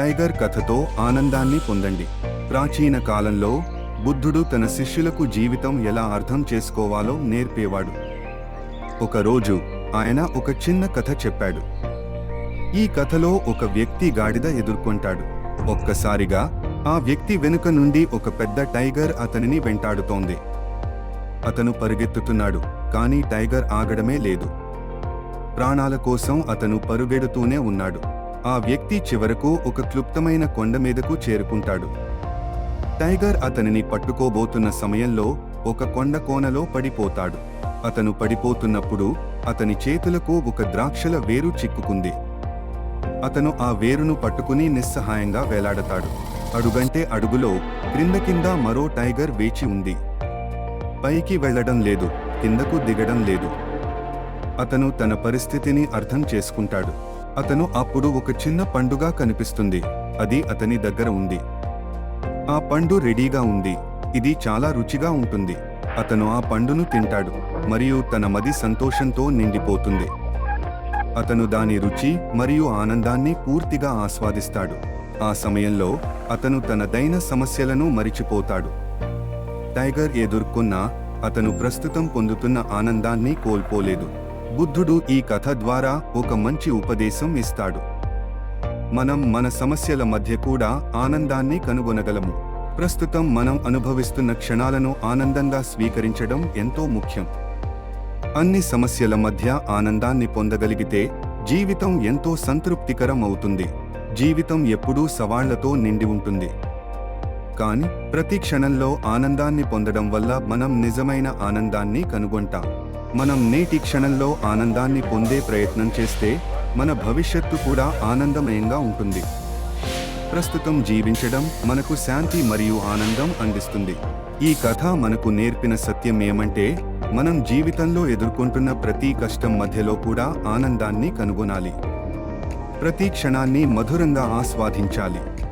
Tiger కథతో ఆనందాన్ని పొందండి. ప్రాచీన కాలంలో బుద్ధుడు తన శిష్యులకు జీవితం ఎలా అర్థం చేసుకోవాలో నేర్పేవాడు. ఒకరోజు ఆయన ఒక చిన్న కథ చెప్పాడు. ఈ కథలో ఒక వ్యక్తి గాడిద ఎదుర్కొంటాడు. ఒక్కసారిగా ఆ వ్యక్తి వెనుక నుండి ఒక పెద్ద టైగర్ అతనిని వెంటాడుతోంది. అతను పరుగెత్తుతున్నాడు కానీ టైగర్ ఆగడమే లేదు. ప్రాణాల కోసం అతను పరుగెడుతూనే ఉన్నాడు. ఆ వ్యక్తి చివరకు ఒక క్లుప్తమైన కొండ మీదకు చేరుకుంటాడు. టైగర్ అతనిని పట్టుకోబోతున్న సమయంలో ఒక కొండ కోనలో పడిపోతాడు. అతను పడిపోతున్నప్పుడు అతని చేతులకు ఒక ద్రాక్షల వేరు చిక్కుకుంది. అతను ఆ వేరును పట్టుకుని నిస్సహాయంగా వేలాడతాడు. అడుగంటే అడుగులో క్రింద కింద మరో టైగర్ వేచి ఉంది. పైకి వెళ్ళడం లేదు కిందకు దిగడం లేదు. అతను తన పరిస్థితిని అర్థం చేసుకుంటాడు. అతను అప్పుడు ఒక చిన్న పండుగ కనిపిస్తుంది. అది అతని దగ్గర ఉంది. ఆ పండు రెడీగా ఉంది. ఇది చాలా రుచిగా ఉంటుంది. అతను ఆ పండును తింటాడు. మరియు తన మది సంతోషంతో నిండిపోతుంది. అతను దాని రుచి మరియు ఆనందాన్ని పూర్తిగా ఆస్వాదిస్తాడు. ఆ సమయంలో అతను తన దైన సమస్యలను మరిచిపోతాడు. టైగర్ ఎదుర్కొన్న అతను ప్రస్తుతం పొందుతున్న ఆనందాన్ని కోల్పోలేదు. బుద్ధుడు ఈ కథ ద్వారా ఒక మంచి ఉపదేశం ఇస్తాడు. మనం మన సమస్యల మధ్య కూడా ఆనందాన్ని కనుగొనగలము. ప్రస్తుతం మనం అనుభవిస్తున్న క్షణాలను ఆనందంగా స్వీకరించడం ఎంతో ముఖ్యం. అన్ని సమస్యల మధ్య ఆనందాన్ని పొందగలిగితే జీవితం ఎంతో సంతృప్తికరం అవుతుంది. జీవితం ఎప్పుడూ సవాళ్ళతో నిండి ఉంటుంది. కానీ ప్రతి క్షణంలో ఆనందాన్ని పొందడం వల్ల మనం నిజమైన ఆనందాన్ని కనుగొంటాం. మనం నేటి క్షణంలో ఆనందాన్ని పొందే ప్రయత్నం చేస్తే మన భవిష్యత్తు కూడా ఆనందమయంగా ఉంటుంది. ప్రస్తుతం జీవించడం మనకు శాంతి మరియు ఆనందం అందిస్తుంది. ఈ కథ మనకు నేర్పిన సత్యం ఏమంటే మనం జీవితంలో ఎదుర్కొంటున్న ప్రతి కష్టం మధ్యలో కూడా ఆనందాన్ని కనుగొనాలి. ప్రతి క్షణాన్ని మధురంగా ఆస్వాదించాలి.